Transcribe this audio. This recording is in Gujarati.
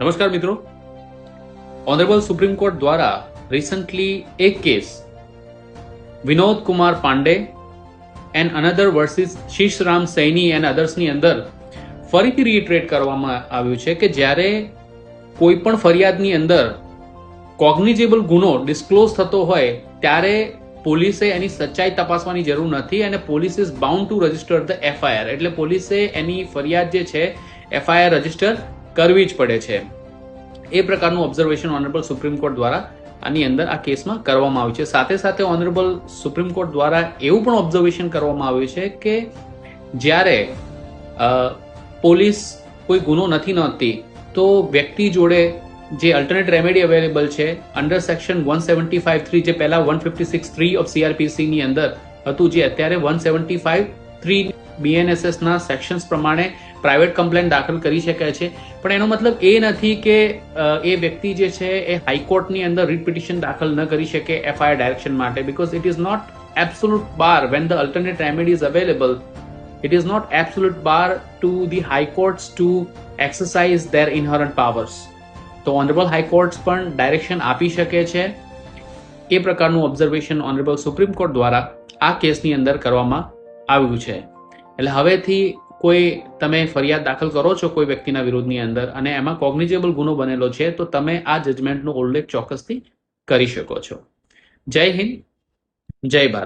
નમસ્કાર મિત્રો. ઓનરેબલ સુપ્રીમ કોર્ટ દ્વારા રિસન્ટલી એક case Vinod Kumar Pandey and another versus Shishram Saini and અધર્સની અંદર ફરીથી રીઇટરેટ કરવામાં આવ્યું છે કે જ્યારે કોઈ પણ ફરિયાદની અંદર કોગ્નિજેબલ ગુનો ડિસ્ક્લોઝ થતો હોય, ત્યારે પોલીસે એની સચ્ચાઈ તપાસવાની જરૂર નથી અને police is bound to register the FIR એટલે પોલીસે એની ફરિયાદ જે છે એફઆઈઆર રજિસ્ટર કરવી જ પડે છે. એ પ્રકારનું ઓબ્ઝર્વેશન ઓનરેબલ સુપ્રીમ કોર્ટ દ્વારા આની અંદર આ કેસમાં કરવામાં આવ્યું છે. સાથે સાથે ઓનરેબલ સુપ્રીમ કોર્ટ દ્વારા એવું પણ ઓબ્ઝર્વેશન કરવામાં આવ્યું છે કે જ્યારે પોલીસ કોઈ ગુનો નથી નોંધતી, તો વ્યક્તિ જોડે જે અલ્ટરનેટ રેમેડી અવેલેબલ છે under section one seventy five three જે પહેલા one fifty six three of CrPC ની અંદર હતું, જે અત્યારે વન સેવન્ટી ફાઇવ થ્રી બીએનએસએસના સેક્શન્સ પ્રમાણે પ્રાઇવેટ કમ્પ્લેન દાખલ કરી શકાય છે. પણ એનો મતલબ એ નથી કે એ વ્યક્તિ જે છે એ હાઈકોર્ટની અંદર રીટ પિટિશન દાખલ ન કરી શકે એફઆઈઆર ડાયરેક્શન માટે. Because it is not absolute bar when the alternate remedy is available it is not absolute bar to the high courts to exercise their inherent powers તો ઓનરેબલ હાઈકોર્ટ્સ પણ ડાયરેક્શન આપી શકે છે. એ પ્રકારનું ઓબ્ઝર્વેશન ઓનરેબલ સુપ્રીમ કોર્ટ દ્વારા આ કેસની અંદર કરવામાં આવ્યું છે. એટલે હવેથી કોઈ તમે ફરિયાદ દાખલ કરો છો કોઈ વ્યક્તિના વિરોધની અંદર અને એમાં કોગ્નિજેબલ ગુનો બનેલો છે, તો તમે આ જજમેન્ટનો ઉલ્લેખ ચોક્કસથી કરી શકો છો. જય હિન્દ, જય ભારત.